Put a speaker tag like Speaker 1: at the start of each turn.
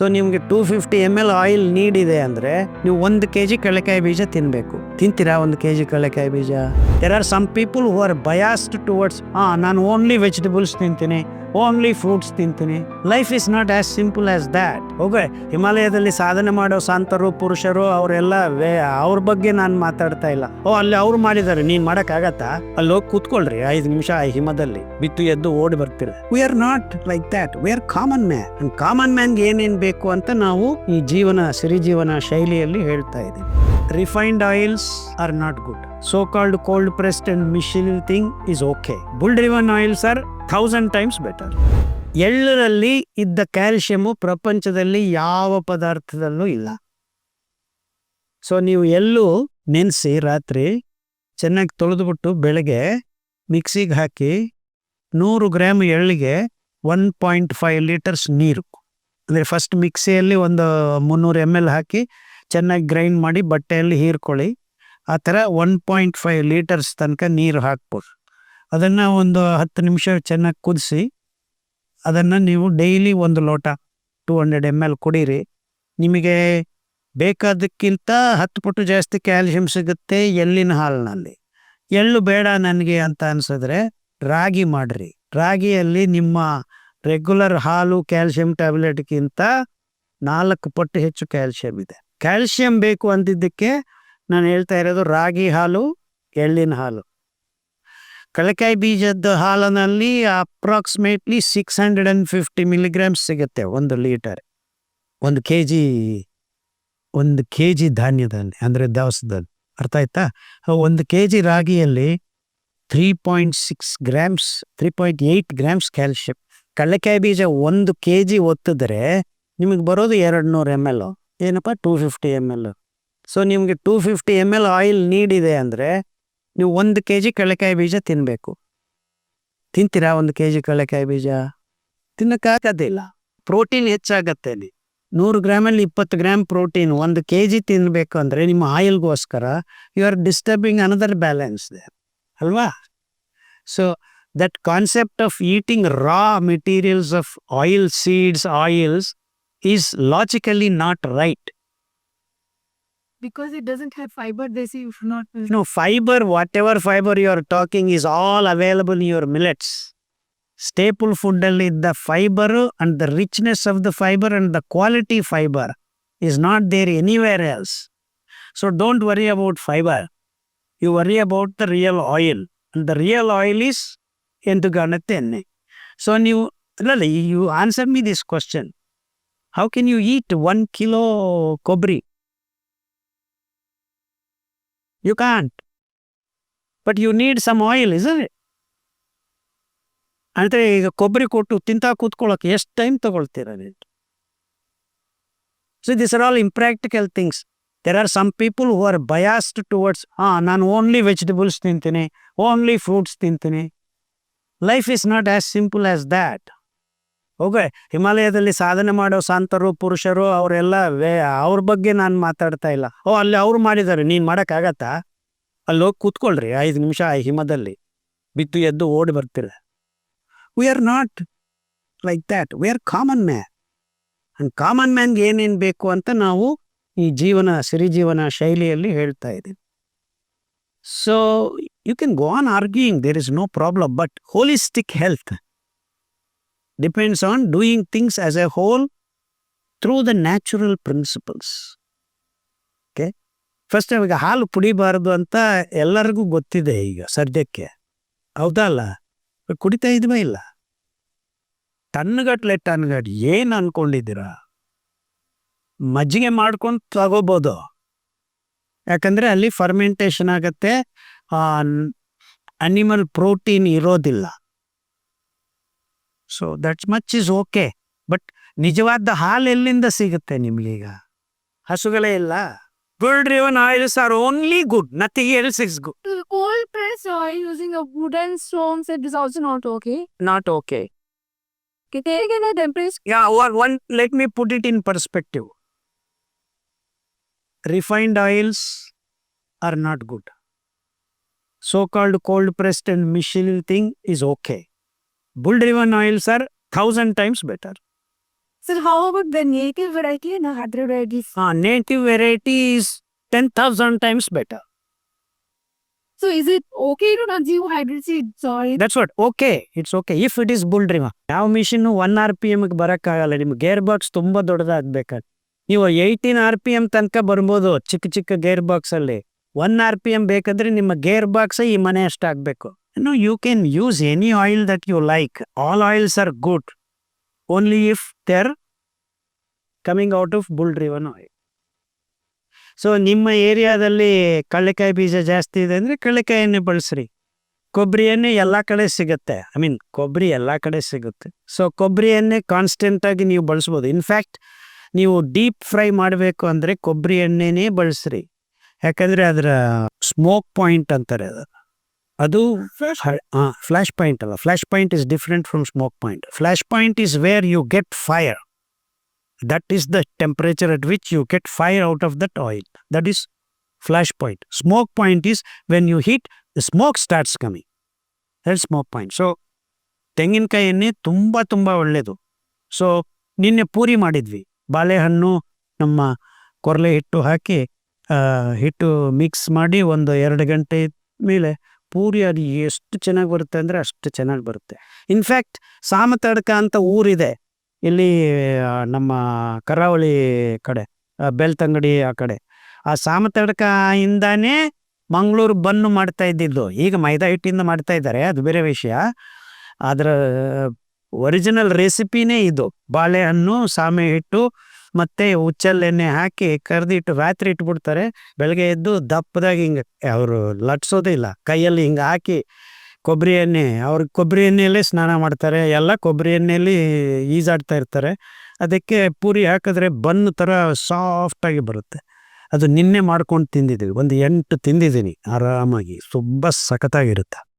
Speaker 1: So ನಿಮಗೆ two fifty M L oil ನೀಡಿದೆ ಅಂದ್ರೆ ನೀವು ಒಂದು ಕೆ ಜಿ ಕಡಲೆಕಾಯಿ ಬೀಜ ತಿನ್ನಬೇಕು ತಿಂತೀರಾ ಒಂದು ಕೆ ಜಿ ಕಡಲೆಕಾಯಿ ಬೀಜ? There are some people who are biased towards ಹಾಂ ನಾನು ಓನ್ಲಿ ವೆಜಿಟೇಬಲ್ಸ್ ತಿಂತೀನಿ. ಓನ್ಲಿ ಫ್ರೂಟ್ಸ್ ತಿಂತೀನಿ. Life is not as simple as that okay ಹಿಮಾಲಯದಲ್ಲಿ ಸಾಧನೆ ಮಾಡೋ ಸಂತರು, ಪುರುಷರು, ಅವರೆಲ್ಲ ವೇ, ಅವ್ರ ಬಗ್ಗೆ ನಾನು ಮಾತಾಡ್ತಾ ಇಲ್ಲ. ಓ, ಅಲ್ಲಿ ಅವ್ರು ಮಾಡಿದ್ದಾರೆ. ನೀನು ಮಾಡೋಕ್ಕಾಗತ್ತಾ? ಅಲ್ಲಿ ಹೋಗಿ ಕೂತ್ಕೊಳ್ರಿ. ಐದು ನಿಮಿಷ ಆ ಹಿಮದಲ್ಲಿ. ಬಿತ್ತು ಎದ್ದು ಓಡಿ ಬರ್ತೀರ. We are not like that we are common man common ಮ್ಯಾನ್ಗೆ ಏನೇನು ಬೇಕು ಅಂತ ನಾವು ಈ ಜೀವನ ಸಿರಿ ಜೀವನ ಶೈಲಿಯಲ್ಲಿ ಹೇಳ್ತಾ ಇದ್ದೀವಿ. Refined oils are not good so called cold pressed and machine thing is okay bull driven oils are thousand times better ಎಳ್ಳರಲ್ಲಿ ಇದ್ದ ಕ್ಯಾಲ್ಶಿಯಮು ಪ್ರಪಂಚದಲ್ಲಿ ಯಾವ ಪದಾರ್ಥದಲ್ಲೂ ಇಲ್ಲ. ಸೊ ನೀವು ಎಲ್ಲೂ ನೆನೆಸಿ ರಾತ್ರಿ ಚೆನ್ನಾಗಿ ತೊಳೆದುಬಿಟ್ಟು ಬೆಳಗ್ಗೆ ಮಿಕ್ಸಿಗೆ ಹಾಕಿ ನೂರು ಗ್ರಾಮ್ ಎಳ್ಳಿಗೆ ಒನ್ ಪಾಯಿಂಟ್ ಫೈವ್ ಲೀಟರ್ಸ್ ನೀರು. ಅಂದರೆ ಫಸ್ಟ್ ಮಿಕ್ಸಿಯಲ್ಲಿ ಒಂದು ಮುನ್ನೂರು ಎಂ ಎಲ್ ಹಾಕಿ ಚೆನ್ನಾಗಿ ಗ್ರೈಂಡ್ ಮಾಡಿ ಬಟ್ಟೆಯಲ್ಲಿ ಹೀರ್ಕೊಳ್ಳಿ. ಆ ಥರ ಒನ್ ಪಾಯಿಂಟ್ ಫೈವ್ ಲೀಟರ್ಸ್ ತನಕ ನೀರು ಹಾಕ್ಬೋದು. ಅದನ್ನು ಒಂದು ಹತ್ತು ನಿಮಿಷ ಚೆನ್ನಾಗಿ ಕುದಿಸಿ, ಅದನ್ನು ನೀವು ಡೈಲಿ ಒಂದು ಲೋಟ ಟೂ ಹಂಡ್ರೆಡ್ ಎಂ ಎಲ್ ಕುಡೀರಿ. ನಿಮಗೆ ಬೇಕಾದಕ್ಕಿಂತ ಹತ್ತು ಪಟ್ಟು ಜಾಸ್ತಿ ಕ್ಯಾಲ್ಸಿಯಂ ಸಿಗುತ್ತೆ ಎಳ್ಳಿನ ಹಾಲಿನಲ್ಲಿ. ಎಳ್ಳು ಬೇಡ ನನಗೆ ಅಂತ ಅನಿಸಿದ್ರೆ ರಾಗಿ ಮಾಡಿರಿ. ರಾಗಿಯಲ್ಲಿ ನಿಮ್ಮ ರೆಗ್ಯುಲರ್ ಹಾಲು ಕ್ಯಾಲ್ಸಿಯಂ ಟ್ಯಾಬ್ಲೆಟ್ಗಿಂತ ನಾಲ್ಕು ಪಟ್ಟು ಹೆಚ್ಚು ಕ್ಯಾಲ್ಸಿಯಂ ಇದೆ. ಕ್ಯಾಲ್ಸಿಯಂ ಬೇಕು ಅಂದಿದ್ದಕ್ಕೆ ನಾನು ಹೇಳ್ತಾ ಇರೋದು ರಾಗಿ ಹಾಲು, ಎಳ್ಳಿನ ಹಾಲು. ಕಳಕಾಯಿ ಬೀಜದ ಹಾಲಿನಲ್ಲಿ approximately six hundred and fifty milligrams ಸಿಗುತ್ತೆ ಒಂದು ಲೀಟರ್ ಒಂದು ಕೆ ಜಿ ಒಂದು ಕೆ ಜಿ ಧಾನ್ಯದಲ್ಲಿ, ಅಂದರೆ ದವಸದಲ್ಲಿ. ಅರ್ಥ ಆಯ್ತಾ? ಒಂದು ಕೆ ಜಿ ರಾಗಿಯಲ್ಲಿ three point six grams three point eight grams calcium ಕಡಲೆಕಾಯಿ ಬೀಜ ಒಂದು ಕೆ ಜಿ ಒತ್ತಿದ್ರೆ ನಿಮಗೆ ಬರೋದು ಎರಡು ನೂರು ಎಂ ಎಲ್ ಏನಪ್ಪ? Two fifty M L so ನಿಮಗೆ two fifty M L oil ನೀಡಿದೆ ಅಂದರೆ ನೀವು ಒಂದು ಕೆ ಜಿ ಕಡಲೆಕಾಯಿ ಬೀಜ ತಿನ್ನಬೇಕು ತಿಂತೀರಾ ಒಂದು ಕೆ ಜಿ ಕಡಲೆಕಾಯಿ ಬೀಜ? ತಿನ್ನೋಕ್ಕಾಗೋದಿಲ್ಲ ಪ್ರೋಟೀನ್ ಹೆಚ್ಚಾಗತ್ತೆ ಅಲ್ಲಿ. ನೂರು ಗ್ರಾಮಲ್ಲಿ ಇಪ್ಪತ್ತು ಗ್ರಾಮ್ ಪ್ರೋಟೀನ್ ಒಂದು ಕೆ ಜಿ ತಿನ್ನಬೇಕು ಅಂದರೆ ನಿಮ್ಮ ಆಯಿಲ್ಗೋಸ್ಕರ you are disturbing another balance they ಅಲ್ವಾ? So that concept of eating raw materials of oil seeds oils is logically not right
Speaker 2: because it doesn't have fiber, they say you should not.
Speaker 1: No, fiber, whatever fiber you are talking, is all available in your millets. Staple food Only the fiber and the richness of the fiber and the quality fiber is not there anywhere else. So don't worry about fiber. You worry about the real oil. And the real oil is entugana tenne. So you, Lali, you answer me this question. How can you eat one kilo cobri? You can't but you need some oil is it ಅಂದರೆ ಈಗ ಕೊಬ್ಬರಿ ಕೊಟ್ಟು ತಿಂತಾ ಕೂತ್ಕೊಳ್ಳೋಕೆ ಎಷ್ಟು time ತಗೊಳ್ತೀರ ನೀವು? So this are all impractical things there are some people who are biased towards ಹಾಂ ನಾನು ಓನ್ಲಿ ವೆಜಿಟೇಬಲ್ಸ್ ತಿಂತೀನಿ ಓನ್ಲಿ ಫ್ರೂಟ್ಸ್ ತಿಂತೀನಿ. Life is not as simple as that okay ಹಿಮಾಲಯದಲ್ಲಿ ಸಾಧನೆ ಮಾಡೋ ಸಾಂತರು, ಪುರುಷರು ಅವರೆಲ್ಲ ವೇ, ಅವ್ರ ಬಗ್ಗೆ ನಾನು ಮಾತಾಡ್ತಾ ಇಲ್ಲ. ಓ, ಅಲ್ಲಿ ಅವ್ರು ಮಾಡಿದ್ದಾರೆ. ನೀನು ಮಾಡೋಕ್ಕಾಗತ್ತಾ ಅಲ್ಲಿ ಹೋಗಿ ಕೂತ್ಕೊಳ್ರಿ. ಐದು ನಿಮಿಷ ಆ ಹಿಮದಲ್ಲಿ. ಬಿತ್ತು ಎದ್ದು ಓಡಿ ಬರ್ತೀರ. We are not like that we are common man and common ಮ್ಯಾನ್ಗೆ ಏನೇನು ಬೇಕು ಅಂತ ನಾವು ಈ ಜೀವನ, ಸಿರಿಜೀವನ ಶೈಲಿಯಲ್ಲಿ ಹೇಳ್ತಾ ಇದ್ದೀವಿ. So you can go on arguing there is no problem but holistic health depends on doing things as a whole through the natural principles okay first ಈಗ ಹಾಲು ಕುಡಿಬಾರದು ಅಂತ ಎಲ್ಲರಿಗೂ ಗೊತ್ತಿದೆ ಈಗ ಸದ್ಯಕ್ಕೆ. ಹೌದಲ್ಲ ಕುಡಿತಾ ಇದ್ವಾ ಇಲ್ಲ? ಟನ್ಗಟ್ಲೆ ಟನ್ಗಟ್ ಏನು ಅನ್ಕೊಂಡಿದ್ದೀರಾ? ಮಜ್ಜಿಗೆ ಮಾಡ್ಕೊಂಡು ತಗೋಬೋದು. ಯಾಕಂದರೆ ಅಲ್ಲಿ ಫರ್ಮೆಂಟೇಷನ್ ಆಗತ್ತೆ. ಅನಿಮಲ್ ಪ್ರೋಟೀನ್ ಇರೋದಿಲ್ಲ. So that's much is okay but ನಿಜವಾದ ಹಾಲು ಎಲ್ಲಿಂದ ಸಿಗುತ್ತೆ ನಿಮ್ಗೀಗ ಹಸುಗಳೇ ಇಲ್ಲ good driven oils are only good nothing else is good
Speaker 2: The cold press oil using a wooden stones it is also not okay.
Speaker 1: Not okay
Speaker 2: Can they get a temperature?
Speaker 1: Yeah, one, one, let me put it in perspective. Refined oils are not good. So called cold pressed and Michelin thing is okay. Bull driven oils are thousand times better.
Speaker 2: Sir, how about the native variety and the hybrid varieties?
Speaker 1: Native variety is ten thousand times better
Speaker 2: So is it okay to use hybrid seeds or it-
Speaker 1: that's what okay it's okay if it is bull drum ಯಾವ machine one R P ಎಮ್ಗೆ ಬರೋಕ್ಕಾಗಲ್ಲ ನಿಮ್ಗೆ gear box ತುಂಬ ದೊಡ್ಡದಾಗಬೇಕಾದ್ರೆ ನೀವು eighteen R P M ತನಕ ಬರ್ಬೋದು ಚಿಕ್ಕ ಚಿಕ್ಕ ಗೇರ್ ಬಾಕ್ಸಲ್ಲಿ ಒನ್ ಆರ್ ಪಿ ಎಂ ಬೇಕಾದ್ರೆ ನಿಮ್ಮ ಗೇರ್ ಬಾಕ್ಸ್ ಈ ಮನೆ ಅಷ್ಟಾಗಬೇಕು no you can use any oil that you like All oils are good Only if they're coming out of bull driven oil so ನಿಮ್ಮ ಏರಿಯಾದಲ್ಲಿ ಕಳ್ಳೆಕಾಯಿ ಬೀಜ ಜಾಸ್ತಿ ಇದೆ ಅಂದರೆ ಕಳ್ಳೆಕಾಯಿ ಎಣ್ಣೆ ಬಳಸ್ರಿ. ಕೊಬ್ಬರಿ ಎಣ್ಣೆ ಎಲ್ಲ ಕಡೆ ಸಿಗುತ್ತೆ. ಐ ಮೀನ್ ಕೊಬ್ಬರಿ ಎಲ್ಲ ಕಡೆ ಸಿಗುತ್ತೆ. ಸೊ ಕೊಬ್ಬರಿ ಎಣ್ಣೆ ಕಾನ್ಸ್ಟೆಂಟಾಗಿ ನೀವು ಬಳಸ್ಬೋದು. ಇನ್ಫ್ಯಾಕ್ಟ್ ನೀವು ಡೀಪ್ ಫ್ರೈ ಮಾಡಬೇಕು ಅಂದರೆ ಕೊಬ್ಬರಿ ಎಣ್ಣೆನೇ ಬಳಸ್ರಿ. ಯಾಕಂದರೆ ಅದರ ಸ್ಮೋಕ್ ಪಾಯಿಂಟ್ ಅಂತಾರೆ ಅದು. ಅದು ಫ್ಲ್ಯಾಶ್ ಪಾಯಿಂಟ್ ಅಲ್ಲ flash point is different from smoke point flash point is where you get fire that is the temperature at which you get fire out of that oil that is flash point smoke point is when you heat smoke starts starts coming. Smoke point. So ತೆಂಗಿನಕಾಯಿ ಎಣ್ಣೆ ತುಂಬ ತುಂಬ ಒಳ್ಳೆಯದು so ನಿನ್ನೆ ಪೂರಿ ಮಾಡಿದ್ವಿ. ಬಾಳೆಹಣ್ಣು ನಮ್ಮ ಕೊರಲೆ ಹಿಟ್ಟು ಹಾಕಿ ಹಿಟ್ಟು ಮಿಕ್ಸ್ ಮಾಡಿ ಒಂದು ಎರಡು ಗಂಟೆ ಮೇಲೆ ಪೂರಿ ಅದು ಎಷ್ಟು ಚೆನ್ನಾಗಿ ಬರುತ್ತೆ ಅಂದರೆ ಅಷ್ಟು ಚೆನ್ನಾಗಿ ಬರುತ್ತೆ. ಇನ್ಫ್ಯಾಕ್ಟ್ ಸಾಮತಡ್ಕ ಅಂತ ಊರಿದೆ. ಇಲ್ಲಿ ನಮ್ಮ ಕರಾವಳಿ ಕಡೆ ಬೆಳ್ತಂಗಡಿ ಆ ಕಡೆ. ಆ ಸಾಮತಡ್ಕಯಿಂದಾನೇ ಮಂಗಳೂರು ಬನ್ನು ಮಾಡ್ತಾ ಇದ್ದಿದ್ದು. ಈಗ ಮೈದಾ ಹಿಟ್ಟಿಂದ ಮಾಡ್ತಾ ಇದ್ದಾರೆ, ಅದು ಬೇರೆ ವಿಷಯ. ಅದರ ಒರಿಜಿನಲ್ ರೆಸಿಪಿನೇ ಇದು. ಬಾಳೆಹಣ್ಣು, ಸಾಮೆ ಹಿಟ್ಟು ಮತ್ತೆ ಉಚ್ಚಲ್ಲೆಣ್ಣೆ ಹಾಕಿ ಕರೆದಿಟ್ಟು ರಾತ್ರಿ ಇಟ್ಬಿಡ್ತಾರೆ. ಬೆಳಗ್ಗೆ ಎದ್ದು ದಪ್ಪದಾಗಿ ಹಿಂಗೆ ಅವರು ಲಟ್ಸೋದೇ ಇಲ್ಲ. ಕೈಯಲ್ಲಿ ಹಿಂಗೆ ಹಾಕಿ ಕೊಬ್ಬರಿ ಎಣ್ಣೆ, ಅವ್ರು ಕೊಬ್ಬರಿ ಎಣ್ಣೆಯಲ್ಲೇ ಸ್ನಾನ ಮಾಡ್ತಾರೆ. ಎಲ್ಲ ಕೊಬ್ಬರಿ ಎಣ್ಣೆಯಲ್ಲಿ ಈಜಾಡ್ತಾ ಇರ್ತಾರೆ. ಅದಕ್ಕೆ ಪೂರಿ ಹಾಕಿದ್ರೆ ಬನ್ ಥರ ಸಾಫ್ಟಾಗಿ ಬರುತ್ತೆ. ಅದು ನಿನ್ನೆ ಮಾಡ್ಕೊಂಡು ತಿಂದಿದ್ದೀವಿ. ಒಂದು ಎಂಟು ತಿಂದಿದ್ದೀನಿ. ಆರಾಮಾಗಿ. ತುಂಬ ಸಖತ್ತಾಗಿರುತ್ತೆ.